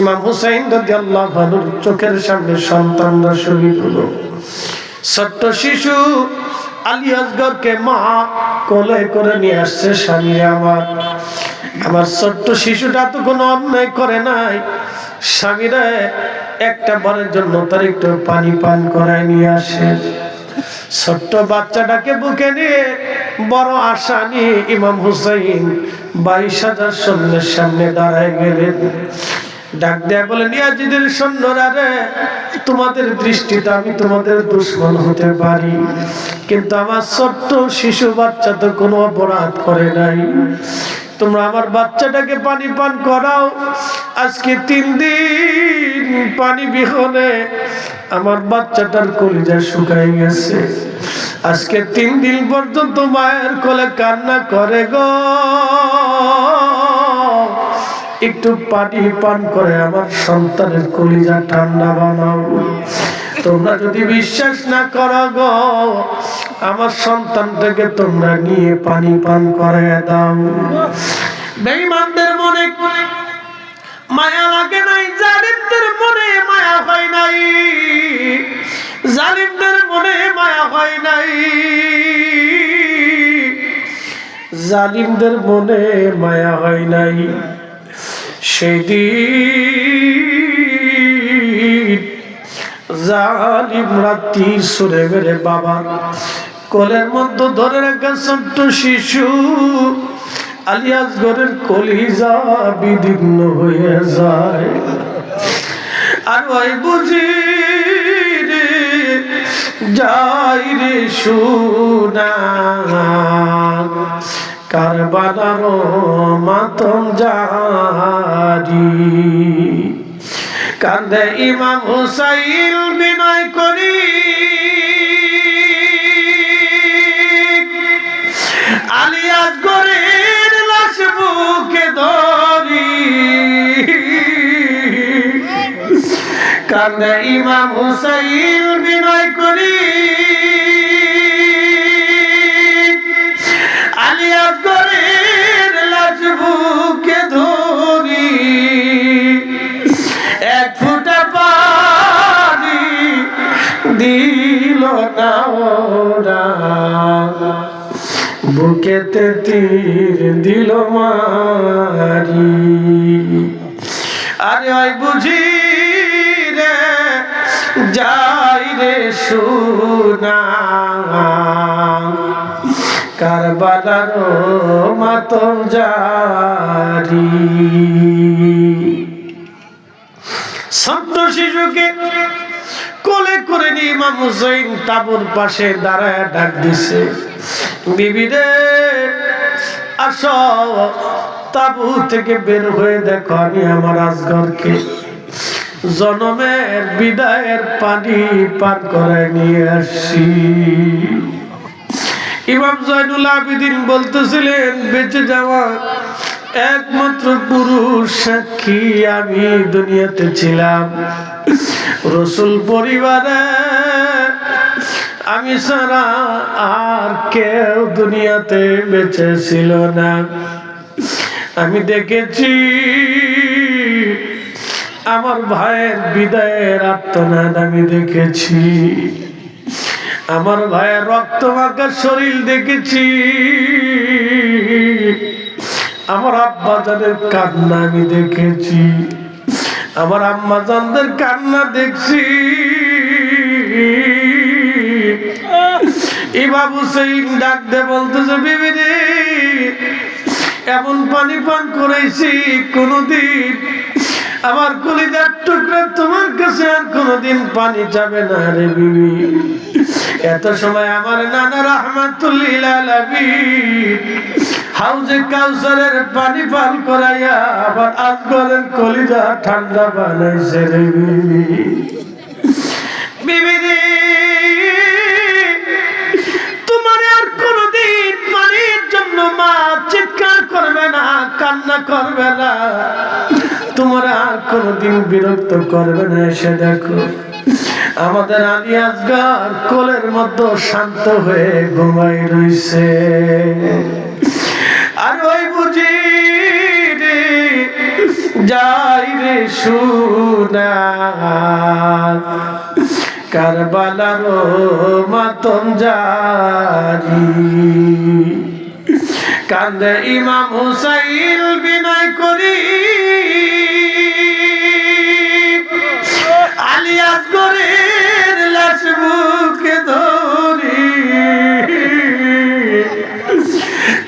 ইমাম হুসাইন রাজি আল্লাহ চোখের সামনে সন্তানরা শহীদ হলো। ছোট্ট শিশু আলী আসগরকে মা কোলে করে নিয়ে আসছে স্বামী আমার। আমার ছোট্ট শিশুটা তো কোনো অন্যায় করে নাই। স্বামীরা একটা বারের জন্য তার একটু পানি পান করায় নিয়ে আসে। ছোট্ট বাচ্চাটাকে বুকে নিয়ে বড় আশা নিয়ে ইমাম হুসাইন বাইশ হাজার সৈন্যের সামনে দাঁড়ায় গেলেন। ডাক দেয়া বলে, নিয়াজিদের সৈন্যরা রে, তোমাদের দৃষ্টিতে আমি তোমাদের দুশ্মন হতে পারি, কিন্তু আমার ছোট্ট শিশু বাচ্চা তো কোনো অপরাধ করে নাই। তোমরা আমার বাচ্চাটাকে পানি পান করাও, আজকে তিন দিন পানি বিহনে আমার বাচ্চাটার কলিজা শুকাই গেছে। আজকে তিন দিন পর্যন্ত মায়ের কোলে কান্না করে গো। একটু পানি পান করে, আমার সন্তানের কলিজা ঠান্ডা বানাও। তোমরা যদি বিশ্বাস না করো গো, আমার সন্তানটাকে তোমরা নিয়ে পানি পান করে দাও। বেঈমানদের মনে মায়া লাগে নাই, জালিমদের মনে মায়া হয় নাই। জালিমদের মনে মায়া হয় নাই। জালিমদের মনে মায়া হয় নাই। সেদিন জালিমরা তীর সুরে মেরে বাবা কোলের মধ্যে ধরে রাখা ছোট্ট শিশু আলিয়াস ঘরের কলিজা বিদীর্ণ হয়ে যায়। আর ওই বুঝি রে, যাই রে সুনা কারবালার মাতম জারি কান্দে ইমাম হুসাইল বিনয় করি। ধরি। কান্দে ইমাম হুসাইল বিনয় করি। বুকেতে তীর দিল মারি। আরে ওই বুঝি রে, যাই রে সুনা। কারবালার মাতম জারি। ছোট্ট শিশুকে কোলে করে নিয়ে ইমাম হুসাইন তাবুর পাশে দাঁড়ায় ডাক দিছে বিবিরে আস, তাবু থেকে বের হয়ে দেখো আমি আমার আজগরকে। জনমের বিদায়ের পানি পান করে নিয়ে আসছি। ইমাম জয়নুল আবিদিন বলতেছিলেন, বেঁচে যাওয়া একমাত্র পুরুষ সাক্ষী আমি দুনিয়াতে ছিলাম। রসুল পরিবারে আমি সারা আর কেউ দুনিয়াতে বেঁচে ছিল না। আমি দেখেছি আমার ভাইয়ের বিদায়ের আত্মনাদ আমি দেখেছি। আমার ভাইয়ের রক্ত মাখা শরীর দেখেছি। আমার আব্বা জানের কান্না আমি দেখেছি, আমার আম্মা জানদের কান্না দেখছি। বাবু সেই ডাক দে বলতেছে, বিবি রে, এমন পানি পান করেছি কোনদিন। আমার কলিজার টুকরা তোমার কাছে আর কোনোদিন পানি যাবে না রে বিবি। এত সময় আমার নানা রহমাতুল্লিল হাউজে কাউসারের পানি পান করাইয়া আবার আজগরের কলিজা ঠান্ডা বানাইছে রে, তোমার আর কোনোদিন পানির জন্য মা চিৎকার করবে না, কান্না করবে না। তোমার আর কোনোদিন বিরক্ত করবে না, এসে দেখো। আমাদের আলী আজগার কোলের মতো শান্ত হয়ে ঘুমাই রইছে। আর ওই বুঝি যাই রে সুনা কারবালার মাতম জারি কান্দে ইমাম হুসাইল বিনয় করি। আলিয়াস করে লাশ বুকে ধরি।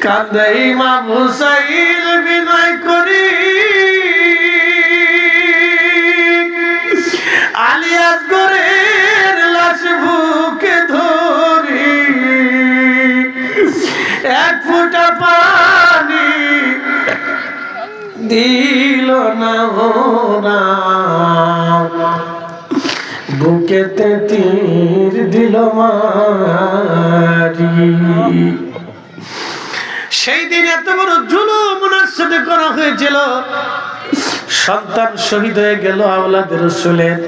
কান্দে ইমাম হুসাইল বিনয় করি। আলিয়াস করে লাশ বুকে ধরি। এক ফুটা পানি দিল না। বুকেতে তীর দিল মারি। সেই দিন এত বড় জুলুম ওনার সাথে করা হয়েছিল। সন্তান শহীদ হয়ে গেল আওলাদের রসুলের।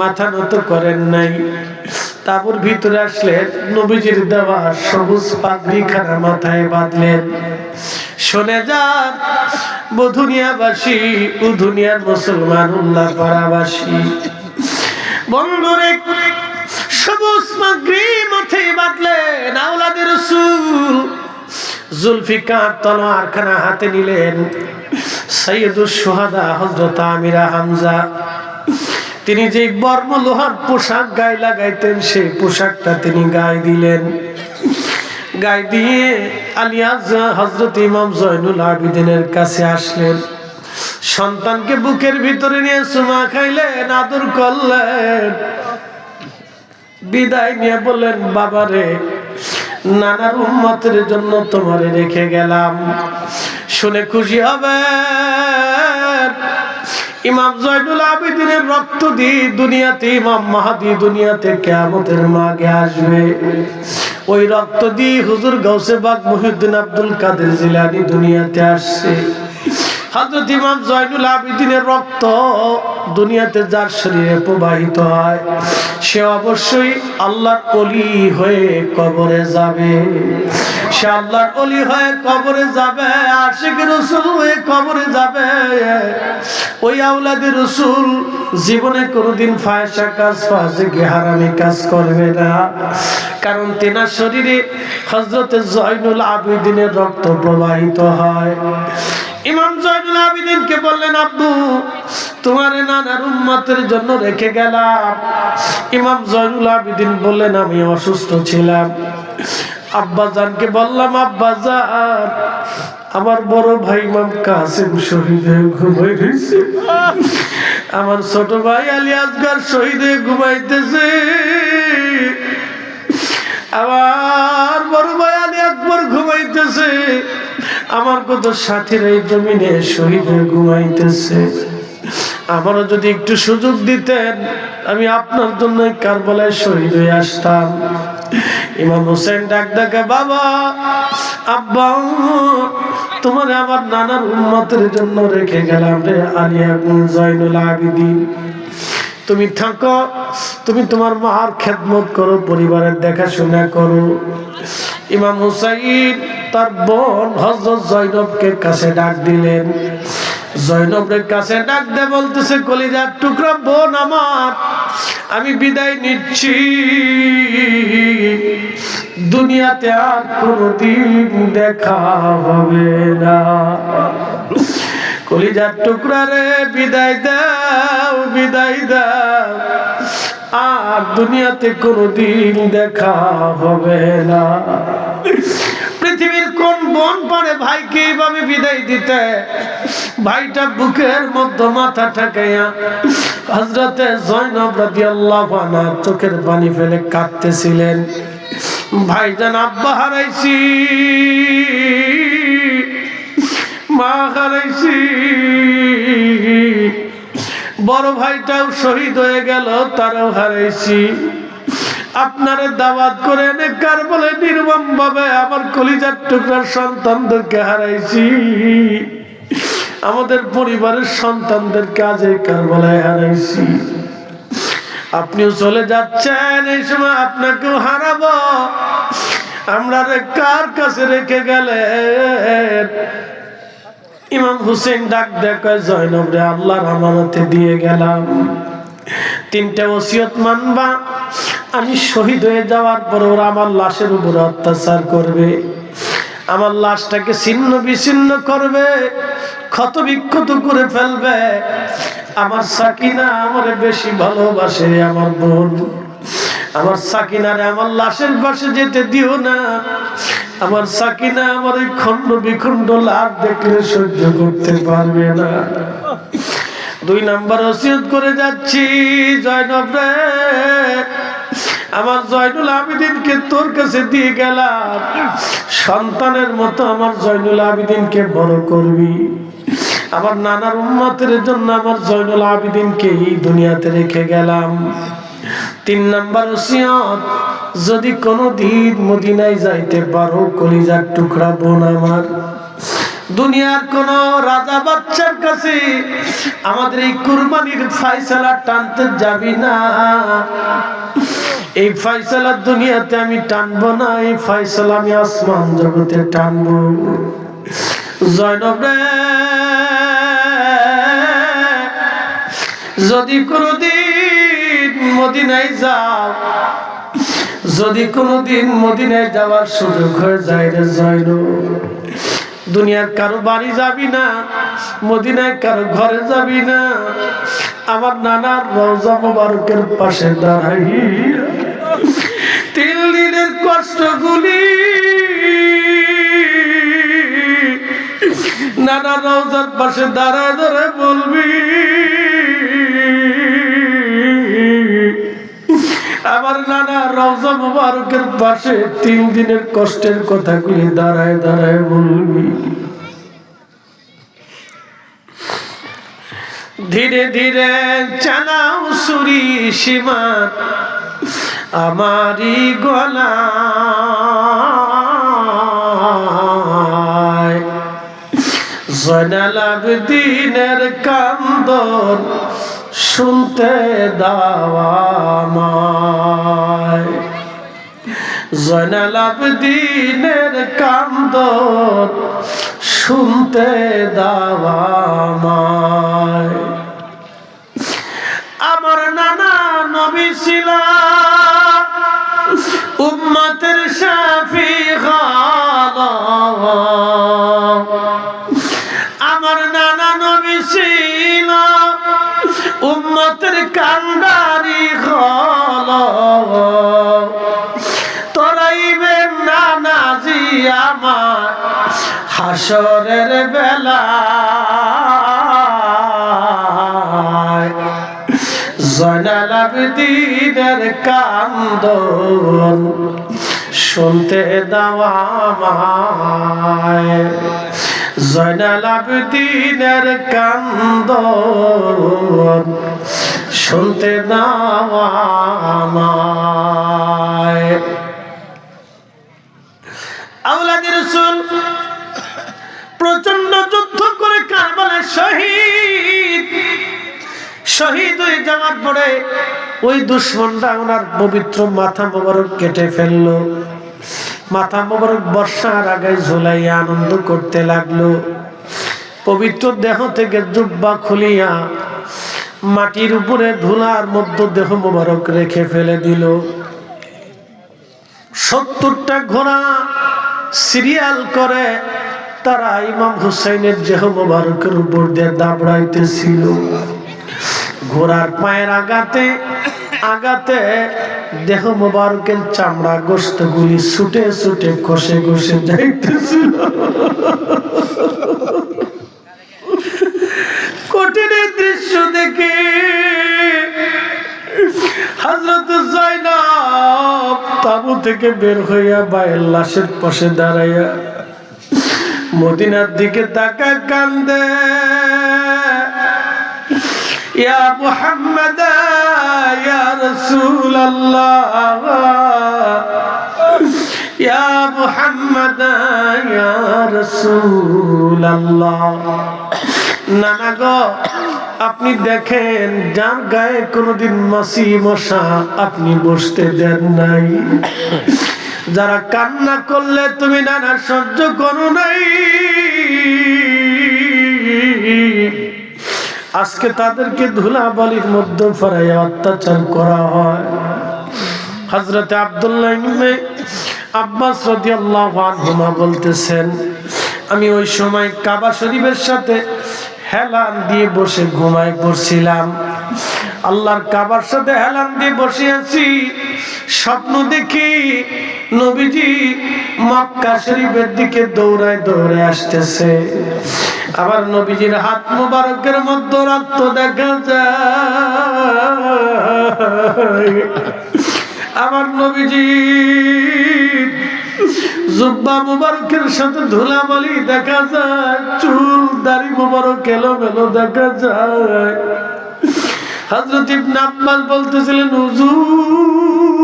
মাথা নত করেন নাই। তাবুর ভিতরে আসলেন, নবীজির দেওয়া সবুজ পাগড়ি খানা মাথায় বাঁধলেন। শোনে যান বধুনিয়াবাসী উধুনিয়ার মুসলমান উল্লাহ পাড়াবাসী। বন্ধুরে সবুজ পাগড়ি মাথায় বাঁধলেন আওলাদের রসুল। জুলফিকার তলোয়ার খানা হাতে নিলেন সৈয়দুল সোহাদা হজরত আমিরা হামজা। তিনি যে বর্ম লোহার পোশাক গায়ে লাগাইতেন, সেই পোশাকটা তিনি গায়ে দিলেন। গায়ে দিয়ে আলিয়াজ হজরত ইমাম জয়নুল আবিদিনের কাছে আসলেন। সন্তানকে বুকের ভিতরে নিয়ে সুমা খাইলেন, আদর করলেন। বিদায় নিয়ে বললেন, বাবারে, নানার উম্মতের জন্য তোমারে রেখে গেলাম। শুনে খুশি হবে ইমাম জয়নুল আবেদিনের রক্ত দি দুনিয়াতে, ইমাম মাহাদি দুনিয়াতে কেয়ামতের মাগে আসবে। ওই রক্ত দিয়ে হুজুর গৌসে বাগ মহিউদ্দিন আব্দুল কাদের জিলানি দুনিয়াতে আসছে। হজরত ইমাম জয়নুল আবিদিনের রক্ত দুনিয়াতে যার শরীরে প্রবাহিত হয়, সে অবশ্যই আল্লাহর অলি হয়ে কবরে যাবে। সে আল্লাহর অলি হয়ে কবরে যাবে, আশিক রসুল হয়ে কবরে যাবে। ওই আউলাদি রসুল জীবনে কোনোদিন ফায়সা কাজ ফাজে হারামি কাজ করবে না। কারণ তেনার শরীরে হজরত জয়নুল আবিদিনের রক্ত প্রবাহিত হয়। ইমাম জয়নুল আবিদিনকে বললেন, আব্বু, তোমার নানার উম্মতের জন্য রেখে গেলাম। ইমাম জয়নুল আবিদিন বললেন, আমি অসুস্থ ছিলাম। আব্বাজানকে বললাম আব্বাজান আমার বড় ভাই ইমাম কাসিম শহীদ হয়ে ঘুমাই রয়েছে আমার ছোট ভাই আলী আসগার শহীদ হয়ে ঘুমাইতেছে। আমার বড় ভাই আলী আকবর ঘুমাইতেছে। আমার কত সাথীর এই জমিনে শহীদ ঘুমাইতেছে। আমারও যদি একটু সুযোগ দিতেন, আমি আপনার জন্য কারবালায় শহীদ হয়ে আসতাম। ইমাম হোসেন ডাক ডাকে, বাবা, আব্বা, তোমার আমার নানার উন্মতের জন্য রেখে গেলাম রে আলিয়া জয়নুল আবিদিন। তুমি থাকো, তুমি তোমার মার খেদমত করো, পরিবারের দেখাশোনা করো। ইমাম হুসাইন তার বোন হজরত জৈনবকে কাছে ডাক দিলেন। জৈনবের কাছে ডাক দে বলতেছে, কলিজার টুকরা বোন আমার, আমি বিদায় নিচ্ছি। দুনিয়াতে আর কোনদিন দেখা হবে না। কলিজার টুকরা রে, বিদায় দাও বিদায় দাও। আর দুনিয়াতে কোনোদিন দেখা হবে না। বন পারে ভাইকে এইভাবে বিদায় দিতে? ভাইটা বুকের মধ্যে মাথা ঠেকাইয়া হজরতে জয়নব রাদিয়াল্লাহু আনহা চোখের পানি ফেলে কাঁদতেছিলেন। ভাইজান আব্বা হারাইছি। মা হারাইছি। বড় ভাইটাও শহীদ হয়ে গেল, তারাও হারাইছি। আপনারে দাওয়াত করে এনে কার বলে নির্মম ভাবে আমার কলিজার টুকরার সন্তানদেরকে হারাইছি। আমাদের পরিবারের সন্তানদের কাজে কার বলে হারাইছি। আপনিও চলে যাচ্ছেন, এই সময় আপনাকেও হারাবো। আমরা কার কাছে রেখে গেলে ইমাম হুসেন ডাক দেখে জয়নব রে, আল্লাহর আমানতে দিয়ে গেলাম। তিনটা ওসিয়ত মানবা। আমি শহীদ হয়ে যাওয়ার পর ওরা আমার লাশের উপর অত্যাচার করবে। আমার লাশটাকে ছিন্ন বিচ্ছিন্ন করবে, ক্ষত বিক্ষত করে ফেলবে। আমার সাকিনা আমার বেশি ভালোবাসে, আমার বোন। আমার সাকিনারে আমার লাশের পাশে যেতে দিও না। আমার সাকিনা আমার ওই খণ্ড বিখণ্ড লাভ দেখলে সহ্য করতে পারবে না। দুই নাম্বার ওসিয়ত করে যাচ্ছি, জয়নব রে। আমার জয়নুল আবিদিনকে তোর কাছে দিয়ে গেলাম। সন্তানের মতো আমার জয়নুল আবিদিনকে বড় করবি। আমার নানার উন্মতের জন্য আমার জয়নুল আবিদিনকে এই দুনিয়াতে রেখে গেলাম। তিন নাম্বার ওসিয়ত, যদি কোনো দিন মদিনায় যাইতে পারো, কলিজার টুকরা বোন আমার। দুনিয়ার কোন রাজা বাচ্চার কাছে আমাদের এই কুরবানির ফাইসালা টানতে যাবি না। এই ফাইসালা দুনিয়াতে আমি টানবো না, এই ফাইসালা আমি আসমান জগতে টানবো। জয়নব রে যদি কোনদিন মদিনায় যাও, যদি কোনদিন মদিনায় যাওয়ার সুযোগ হয়ে যায় রে জয়ন দুনিয়ার কারও বাড়ি যাবি না, মদিনায় কারও ঘরে যাবি না। আমার নানার রওজা মোবারকের পাশে দাঁড়াই। তিন দিনের কষ্টগুলি নানা রওজার পাশে দাঁড়ায় ধরে বলবি। আমার নানা রওজা মুবারকের পাশে তিন দিনের কষ্টের কথাগুলি দাঁড়ায় দাঁড়ায় বলবি ধীরে ধীরে চালাও সুরি সীমা আমারি গলা। জয়নাল আবদিনের কান্দন শুনতে দাওয়ামায় আবদিনের কান্দন শুনতে দাওয়ামায় আমার নানা নবী ছিল, উম্মতের শাফি আমার নানা নবী ছিল উম্মতের কান্দারি হল। তোরাইবেন নানাজি আমার হাসরের বেলা। জয়নাল আবদিনের কান্দন শুনতে দাওয়া মায় জয়নাল আবদিনের কান্দন শুনতে রসুল প্রচণ্ড যুদ্ধ করে কারবালার শহীদ। শহীদ হয়ে যাওয়ার পরে ওই দুশ্মনরা ওনার পবিত্র মাথা মোবারক কেটে ফেলল। মাথা মোবারক বর্ষার আগে ঝোলাই আনন্দ করতে লাগল। পবিত্র দেহ থেকে জুব্বা খুলিয়া মাটির উপরে ধুলার মধ্যে দেহ মোবারক রেখে ফেলে দিল। সত্তরটা ঘোড়া সিরিয়াল করে তারা ইমাম হুসাইনের দেহ মোবারকের উপর দিয়ে দাবড়াইতেছিল। ঘোড়ার পায়ের আগাতে আগাতে দেহ মোবারকের চামড়া গোস্ত গুলি ছুটে ছুটে কষে কষে যাইতেছিল। কঠিনের দৃশ্য দেখে হাজরত জাইনাব তাবু থেকে বের হইয়া বায়ের লাশের পাশে দাঁড়াইয়া মদিনার দিকে তাকা কান্দে। ইয়া মুহাম্মদ, ইয়া রাসূল আল্লাহ ইয়া মুহাম্মদ, ইয়া রাসূল আল্লাহ নানা গো, আপনি দেখেন, যার গায়ে কোনোদিন মাসি মশা আপনি বসতে দেন নাই। যারা কান্না করলে তুমি নানা সহ্য করো নাই। আজকে তাদেরকে ধুলা ধুলাবালির মধ্যে ফেরাইয়া অত্যাচার করা হয়। হজরতে আবদুল্লাহ আব্বাস রাদিয়াল্লাহু আনহুমা বলতেছেন, আমি ওই সময় কাবা শরীফের সাথে হেলান দিয়ে বসে ঘুমায় পড়ছিলাম। আল্লাহর কাবার সাথে হেলান দিয়ে বসে আছি স্বপ্ন দেখি নবীজি মক্কা শরীফের দিকে দৌড়ায় দৌড়ে আসতেছে। আবার নবীজির হাত মুবারকের মধ্যে রক্ত দেখা যায়। আমার নবীজি জুব্বা মুবারকের সাথে ধুলাবালি দেখা যায়। চুল দাড়ি মুবারক এলোমেলো দেখা যায়। হযরত ইবনে আব্বাস বলতেছিলেন, হুজুর,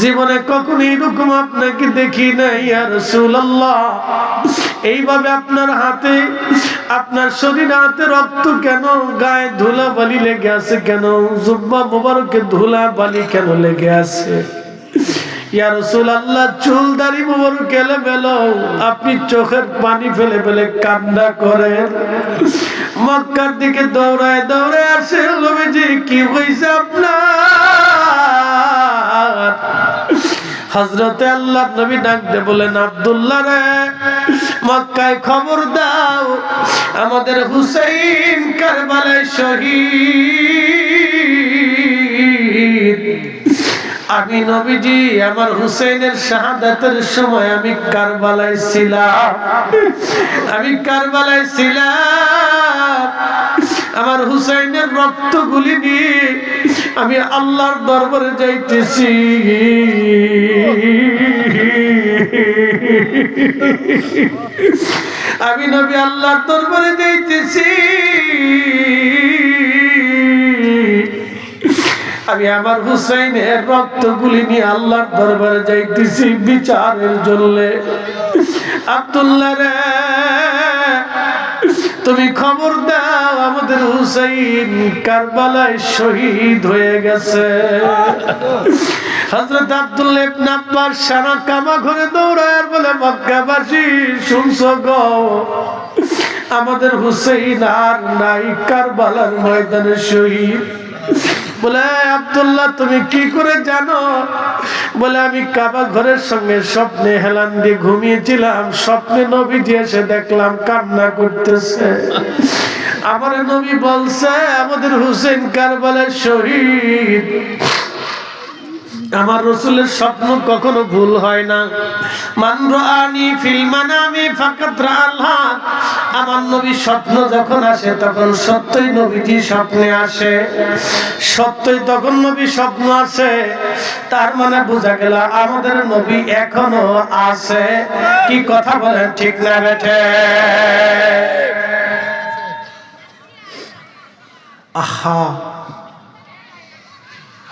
জীবনে কখনো এরকম আপনাকে দেখি নাই, ইয়া রাসূলুল্লাহ। এইভাবে আপনার হাতে, আপনার শরীরে হাতে রক্ত কেন? গায়ে ধুলা বালি লেগে আছে কেন? জুব্বা মোবারকে ধুলা বালি কেন লেগে আছে? চুল দাড়ি মোবারক এলে বেলো আপনি চোখের পানি ফেলে ফেলে কান্না করেন। মক্কার দিকে দৌড়ায় দৌড়ায় আসে নবীজি, কি হইছে আপনার? হজরতে আল্লাহ নবী ডাক দে বলেন, আব্দুল্লাহ রে, মক্কায় খবর দাও, আমাদের হুসাইন কারবালায় শহীদ। আমি নবীজি, আমার হুসেনের শাহাদাতের সময় আমি কারবালায় ছিলাম। আমি কারবালায় ছিলাম। আমার হুসাইনের রক্তগুলি নিয়ে আমি আল্লাহর দরবারে যাইতেছি। আমি নবী আল্লাহর দরবারে যাইতেছি। আমি আমার হুসাইনের রক্তগুলি নিয়ে আল্লাহর দরবারে যাইতেছি বিচারের জন্য। আব্দুল্লাহ রে তুমি খবর দাও, আমাদের হুসাইন কারবালায় শহীদ হয়ে গেছে। হযরত আব্দুল ইবনে আব্বাস সারা কামা ঘরে দৌড়ায় আর বলে, মক্কাবাসী, শুনছো গো, আমাদের হুসাইন আর নাই কারবালার ময়দানে শহীদ। বলে আবদুল্লাহ, তুমি কি করে জানো? বলে, আমি কাবা ঘরের সঙ্গে স্বপ্নে হেলান দিয়ে ঘুমিয়েছিলাম, স্বপ্নে নবীজি এসে দেখলাম কান্না করতেছে। আমার নবী বলছে, আমাদের হুসেন কার বলে শহীদ। আমার রসুলের স্বপ্ন কখনো ভুল হয় না। মানর ফিল্মানামি ফাকাত আল্লাহ আমার নবী স্বপ্ন যখন আসে, তখন সত্যই নবীজি স্বপ্নে আসে। সত্যই তখন নবী স্বপ্ন আসে। তার মানে বোঝা গেল, আমাদের নবী এখনও আছে। কি কথা বলেন, ঠিক না বেঠে? আহা!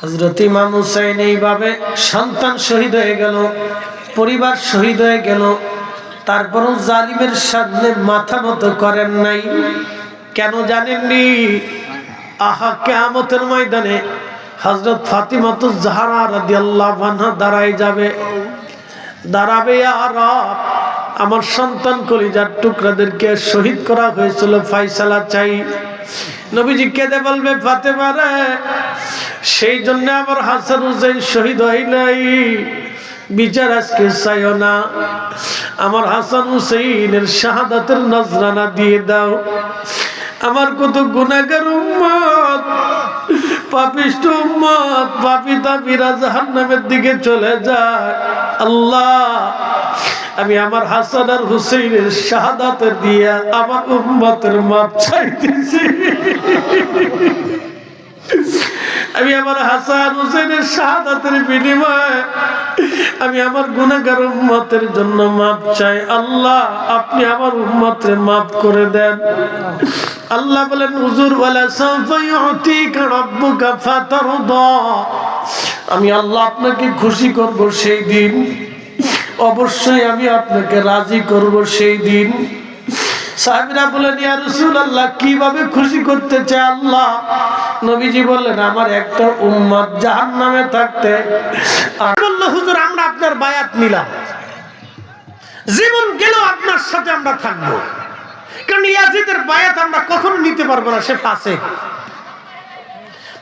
হজরত ইমাম হুসাইন এইভাবে সন্তান শহীদ হয়ে গেল, পরিবার শহীদ হয়ে গেল, তারপরও জালিমের সামনে মাথা মতো করেন নাই। কেন জানেননি? আহা, কেয়ামতের ময়দানে হজরত ফাতিমাতু জাহারা রাদিয়াল্লাহু আনহা দাঁড়ায় যাবে। দাঁড়াবে আর আমার সন্তান কলিজার টুকরাদেরকে শহীদ করা হয়েছিল ফাইসালা চাই। নবীজি কেঁদে বলবে, ফাতেমা রে সেই জন্য আমার হাসান হুসেন শহীদ হয় নাই। বিচার আজকে চাইও না। আমার হাসান হুসেইনের শাহাদাতের নজরানা দিয়ে দাও। আমার কত গুণাগার উম্মত, পাপিষ্ট উম্মত, পাপি তাপিরা জাহান্নামের দিকে চলে যায়। আল্লাহ, আমি আমার হাসান আর হুসেইনের শাহাদাতের দিয়ে আমার উম্মতের মাপ চাইতেছি। আমি আমার হাসান হুসেনের শাহাদাতের বিনিময়ে আমি আমার গুণাগার উম্মতের জন্য মাপ চাই। আল্লাহ, আপনি আমার উম্মতের মাপ করে দেন। আল্লাহ বলেন, হুজুর, ওয়ালা সাউফা ইউতিকা রাব্বুকা ফাতারদা। আমি আল্লাহ আপনাকে খুশি করব সেই দিন। অবশ্যই আমি আপনাকে রাজি করব সেই দিন। সাহেবরা বলেন ইয়া রাসূলুল্লাহ, কীভাবে খুশি করতে চায় আল্লাহ? নবীজি বললেন, আমার একটা উম্মত জাহান্নামে থাকতে। বলল হুজুর, আমরা আপনার বায়াত নিলাম। জীবন গেল আপনার সাথে আমরা থাকব। কারণ ইয়াজিদের বায়াত আমরা কখনো নিতে পারব না, সে ফাসে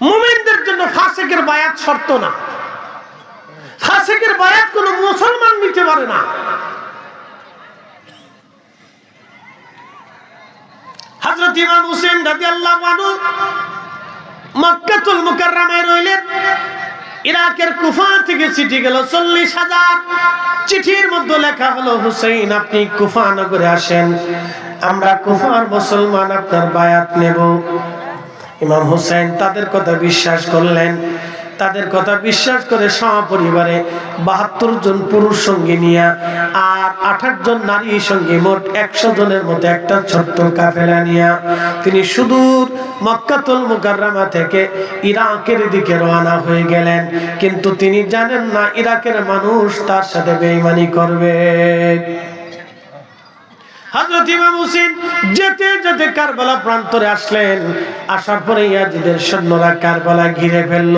মুমিনদের জন্য ফাসেকের বায়াত শর্ত না। ফাসেকের বায়াত কোনো মুসলমান নিতে পারে না। হযরত ইমাম হোসেন রাদিয়াল্লাহু আনহু মক্কাতুল মুকাররমায় রইলেন। ইরাকের কুফা থেকে চিঠি গেল চল্লিশ হাজার। চিঠির মধ্যে লেখা হলো, হুসেইন, আপনি কুফা নগরে আসেন। আমরা কুফার মুসলমান, আপনার বায়াত নেব। ইমাম হুসেন তাদের কথা বিশ্বাস করলেন। তাদের কথা বিশ্বাস করে সপরিবারে বাহাত্তর জন পুরুষ সঙ্গে নিয়ে আর আঠাশ জন নারী সঙ্গে মোট একশো জনের মধ্যে একটা ছোট্ট কাফেলা নিয়ে। তিনি সুদূর মক্কাতুল মুকাররামা থেকে ইরাকের দিকে রওনা হয়ে গেলেন। কিন্তু তিনি জানেন না ইরাকের মানুষ তার সাথে বেঈমানি করবে। হযরত ইমাম হুসেন যেতে যেতে কারবালা প্রান্তরে আসলেন। আসার পরে ইয়াজিদের সৈন্যরা কারবালা ঘিরে ফেলল।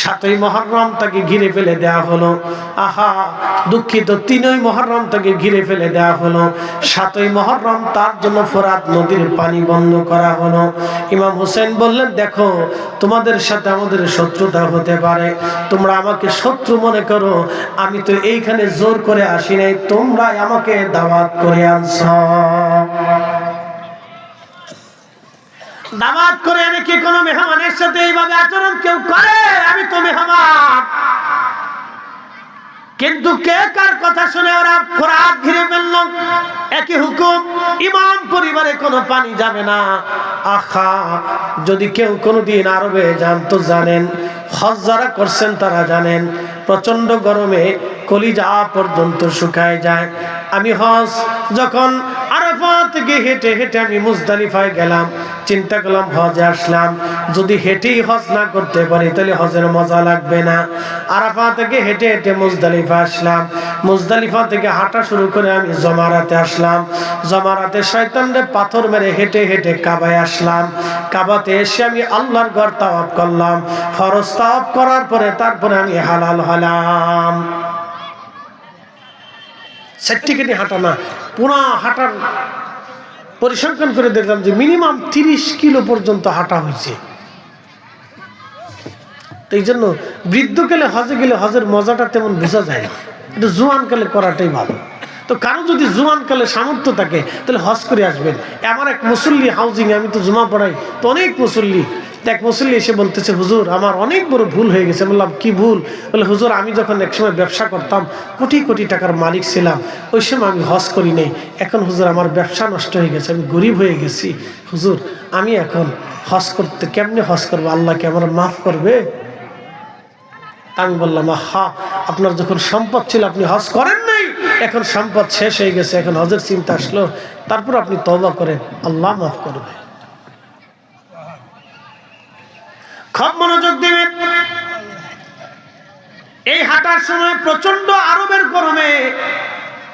সাতই মহরম তাকে ঘিরে ফেলে দেয়া হলো। আহা, দুঃখিত, তিনই মহরম তাকে ঘিরে ফেলে দেয়া হলো। সাতই মহরম তার জন্য ফোরাত নদীর পানি বন্ধ করা হলো। ইমাম হোসেন বললেন, দেখো, তোমাদের সাথে আমাদের শত্রুতা হতে পারে। তোমরা আমাকে শত্রু মনে করো। আমি তো এইখানে জোর করে আসি নাই। তোমরা আমাকে দাওয়াত করে আনছ। দাওয়াত করে এনে কি কোনো মেহমানের সাথে এইভাবে আচরণ কেউ করে? আমি তো মেহমান। কিন্তু কে কার কথা শুনে ওরা ফোরাত ঘিরে ফেলল? একই হুকুম, ইমাম পরিবারে কোনো পানি যাবে না। আখা যদি কেউ কোনোদিন আরবে যান তো জানেন, হজ যারা করছেন তারা জানেন প্রচণ্ড গরমে কলিজা পর্যন্ত শুকায় যায়। আমি হজ যখন থেকে হেঁটে হেঁটে আমি মুজদালিফায় গেলাম। চিন্তা করলাম, হজে আসলাম। যদি হেঁটেই হজ না করতে পারি, তাহলে হজের মজা লাগবে না। আরাফা থেকে হেঁটে হেঁটে মুজদালিফা আসলাম। মুজদালিফা থেকে হাঁটা শুরু করে আমি জমারাতে আসলাম। জমারাতে শয়তানরে পাথর মেরে হেঁটে হেঁটে কাবায় আসলাম। কাবাতে এসে আমি আল্লাহর ঘর তাওয়াব করলাম। ফরজ তাওয়াব করার পরে তারপরে আমি হালাল হলাম। সেটিকেটি হাঁটা না পুরা হাঁটার পরিসংখ্যান করে দেখলাম যে মিনিমাম তিরিশ কিলো পর্যন্ত হাঁটা হয়েছে। এই জন্য বৃদ্ধকালে হজে গেলে হজের মজাটা তেমন বোঝা যায় না। এটা জোয়ানকালে করাটাই ভালো। তো কারও যদি জোয়ানকালে সামর্থ্য থাকে, তাহলে হজ করে আসবেন। আমার এক মুসল্লি হাউজিং আমি তো জমা পড়াই, তো অনেক মুসল্লি এক মুসল্লি এসে বলতেছে, হুজুর, আমার অনেক বড় ভুল হয়ে গেছে। বললাম, কি ভুল? বলে হুজুর, আমি যখন একসময় ব্যবসা করতাম, কোটি কোটি টাকার মালিক ছিলাম। ওই সময় আমি হজ করি নাই। এখন হুজুর, আমার ব্যবসা নষ্ট হয়ে গেছে, আমি গরিব হয়ে গেছি। হুজুর, আমি এখন হজ করতে কেমনে হজ করব? আল্লাহকে আমার মাফ করবে? আমি বললাম হা আপনার যখন সম্পদ ছিল, আপনি হজ করেন নাই। এখন সম্পদ শেষ হয়ে গেছে, এখন হজের চিন্তা আসলো। তারপর আপনি তবা করেন, আল্লাহ মাফ করবে। খুব মনোযোগ দিবেন। এই হাঁটার সময় প্রচণ্ড আরবের গরমে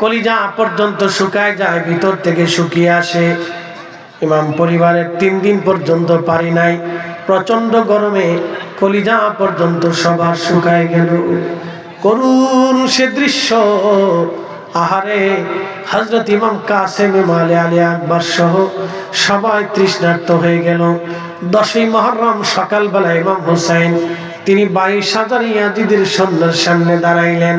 কলিজা পর্যন্ত শুকায় যায়, ভিতর থেকে শুকিয়ে আসে। ইমাম পরিবারের তিন দিন পর্যন্ত পারি নাই। প্রচণ্ড গরমে কলিজা পর্যন্ত সবার শুকায় গেল। করুন সে দৃশ্য আহারে হজরত ইমাম কাসেম মালে আলী আকবর সহ সবাই তৃষ্ণার্ত হয়ে গেল। দশই মহরম সকালবেলা ইমাম হুসাইন, তিনি বাইশ হাজার ইয়াজিদের সৈন্যের সামনে দাঁড়াইলেন।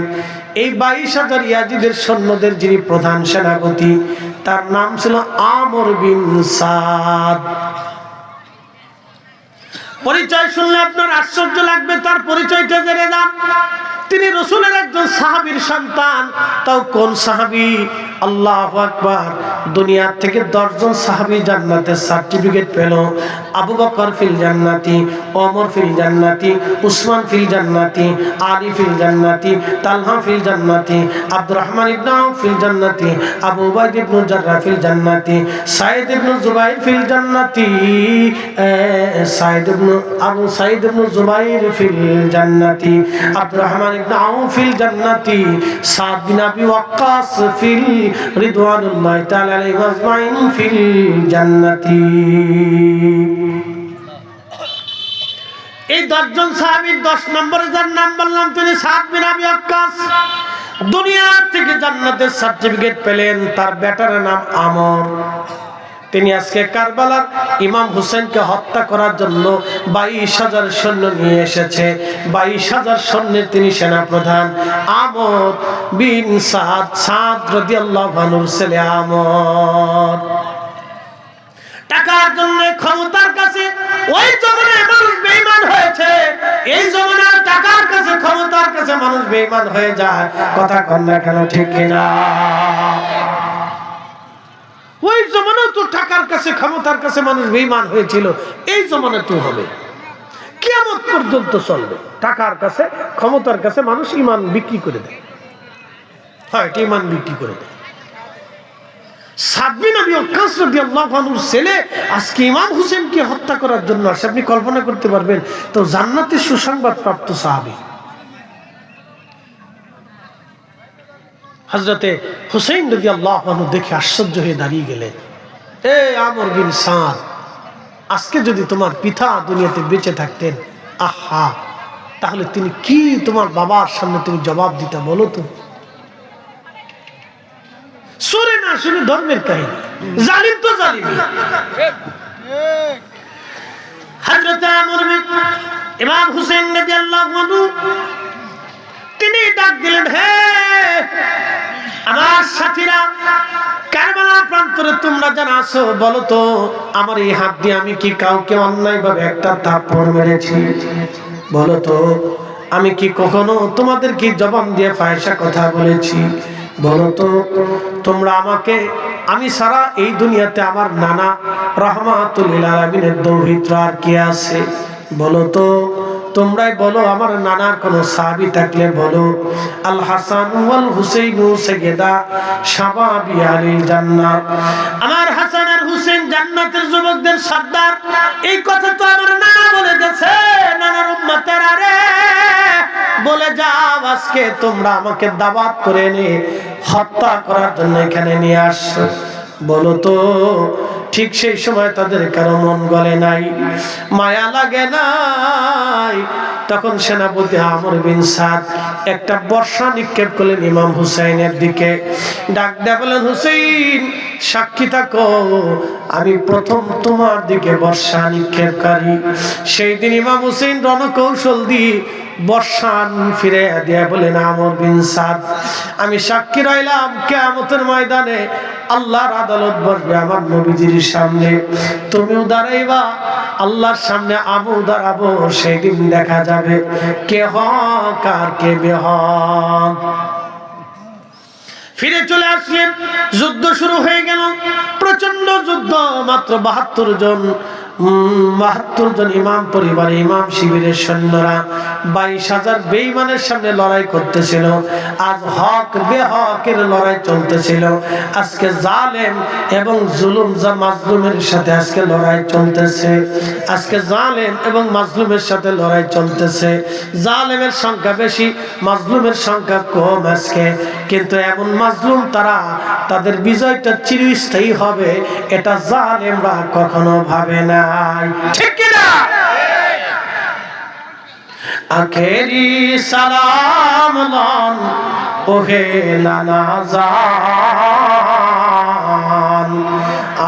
এই বাইশ হাজার ইয়াজিদের সৈন্যদের যিনি প্রধান সেনাপতি, তার নাম ছিল আমর বিন সাদ। পরিচয় শুনলে আপনার আশ্চর্য লাগবে, তার পরিচয়টা জেনে যান। তিনি রসুলের একজন সাহাবীর সন্তান। তাও কোন সাহাবি? আল্লাহ আকবার। দুনিয়ার থেকে দশজন সাহাবি জান্নাতের সার্টিফিকেট পেল। আবু বকর ফিল জান্নাতি, ওমর ফিল জান্নাতি, উসমান ফিল জান্নাতি, আলী ফিল জান্নাতি, তালহা ফিল জান্নাতি, আব্দুর রহমান ইবনে ফিল জান্নাতি, আবু উবাইদ ইবনে জাররা ফিল জান্নাতি সাইদ ইবনে জুবাইর ফিল জান্নাতি সাইদ ইবনে আবু সাইদ ইবনে জুবাইর ফিল জান্নাতি, আব্দুর রহমান জান্নাতি এই দশজন দশ নাম দুনিয়া থেকে জান্নাতের সার্টিফিকেট পেলেন তার বেটার নাম আমর। তিনি আজকে কারবালার ইমাম হুসেনকে হত্যা করার জন্য বাইশ হাজার সৈন্য নিয়ে এসেছে। বাইশ হাজার সৈন্যের তিনি সেনা প্রধান আমর বিন সাদ সাদ রদিয়াল্লাহ ভানুর ছেলে আমর। টাকার জন্য ক্ষমতার কাছে ওই জমানায় মানুষ বেইমান হয়েছে। এই জমানার টাকার কাছে, ক্ষমতার কাছে মানুষ বেইমান হয়ে যায়। কথা কন না কেন, ঠিক কিনা ওই জমানায় তো টাকার কাছে, ক্ষমতার কাছে মানুষ বেইমান হয়েছিল। এই জমানায় তো হবে। কিয়ামত পর্যন্ত চলবে। টাকার কাছে, ক্ষমতার কাছে মানুষ ইমান বিক্রি করে দেয়। ইমান বিক্রি করে দেয়। সাদবিন ছেলে আজকে ইমাম হত্যা করার জন্য আসে। আপনি কল্পনা করতে পারবেন, তো জান্নাতের সুসংবাদ প্রাপ্ত সাহাবী। হজরতে হুসেন রাদিয়াল্লাহু আনহু দেখে আশ্চর্য হয়ে দাঁড়িয়ে গেলেন। এ আমর বিন আজকে যদি তোমার পিতা দুনিয়াতে বেঁচে থাকতেন, আহা, তাহলে তিনি কি তোমার বাবার সামনে তুমি জবাব দিতে বলো তো? শুনে না শুনে ধর্মের কাহিনী, জালিম তো বিন, ইমাম হুসেন তিনি ডাক দিলেন, হে আমার সাথীরা কারবালা প্রান্তরে তোমরা যারা আছো, বলো তো, আমার এই হাত দিয়ে আমি কি কাউকে অন্যায়ভাবে একটা থাপ্পড় মেরেছি? বলো তো, আমি কি কখনো তোমাদের কি জবান দিয়ে ফায়সা কথা বলেছি? বলো তো, তোমরা আমাকে, আমি সারা এই দুনিয়াতে আমার নানা রহমাতুল আলমিনের দৌহিত্র আর কে আছে? বলো তো তোমরাই বলো, আমার নানার কোনো সাহাবি থাকলে বলো। আল হাসান ওয়াল হুসেইন সাইয়েদা শাবাবি আলিল জান্নাত। আমার হাসান আর হুসেন জান্নাতের যুবকদের সর্দার এই কথা তো আমার নানা বলে গেছে, নানার উম্মতের আরে বলে যাও আজকে তোমরা আমাকে দাওয়াত করে এনে হত্যা করার জন্য এখানে নিয়ে আসছো বলো তো ঠিক সেই সময় তাদের কারও মন গলে নাই, মায়া লাগে নাই। তখন সেনাপতি আমর বিন সাদ একটা বর্ষা নিক্ষেপ করলেন ইমাম হুসাইনের দিকে। ডাক দেয়া বলেন হুসেইন, সাক্ষী থাকো, আমি প্রথম তোমার দিকে বর্ষা নিক্ষেপকারী। সেই দিন ইমাম হুসেইন রণকৌশল দিয়ে বর্ষান ফিরে দিয়া বলেন, আমর বিন সাদ, আমি সাক্ষী রইলাম কেয়ামতের ময়দানে। আল্লাহর আদালত বসবে আমার নবীজির সামনে। তুমিও দাঁড়াইবা, আল্লাহর সামনে আমিও দাঁড়াবো সেই দিন দেখা যাবে কে হক আর কে বেহক। ফিরে চলে আসলেন, যুদ্ধ শুরু হয়ে গেল। প্রচণ্ড যুদ্ধ, মাত্র বাহাত্তর জন বাহাত্তর জন ইমাম পরিবারে ইমাম শিবিরের সৈন্যরা বাইশ হাজার বেইমানের সামনে লড়াই করতেছিল। আজ হক বেহকের লড়াই চলতেছিল। আজকে জালেম এবং জুলুম যা মাজলুমের সাথে আজকে লড়াই চলতেছে। আজকে জালেম এবং মাজলুমের সাথে লড়াই চলতেছে। জালেমের সংখ্যা বেশি, মাজলুমের সংখ্যা কম আজকে। কিন্তু এমন মাজলুম তারা, তাদের বিজয়টা চিরস্থায়ী হবে, এটা জালেমরা কখনো ভাবে নাই। ঠিক কিনা? আখেরি সালাম লন ওহে নানা জান।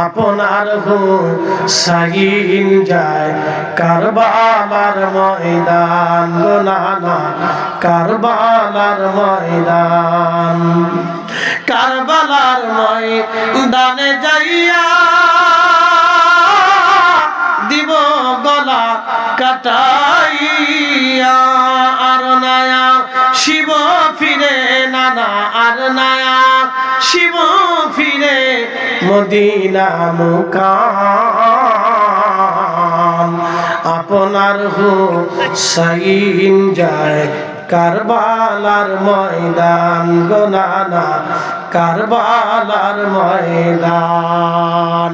আপনার হো সাইন যায় কারবালার ময়দান গো নানা, কারবালার ময়দান। কারবালার ময়দানে যাইয়া কাটাইয়া আর নায়া, শিব ফিরে, নানা আর নায়া, শিব ফিরে মদিনা মুকাম। আপনার হো সাইন যায় কারবালার ময়দান, গো নানা, কারবালার ময়দান।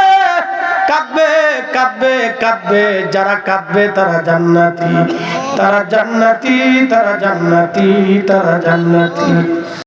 কাঁদবে কাঁদবে কাঁদবে যারা কাঁদবে তারা জান্নাতি তারা জান্নাতি তারা জান্নাতি তারা জান্নাতি।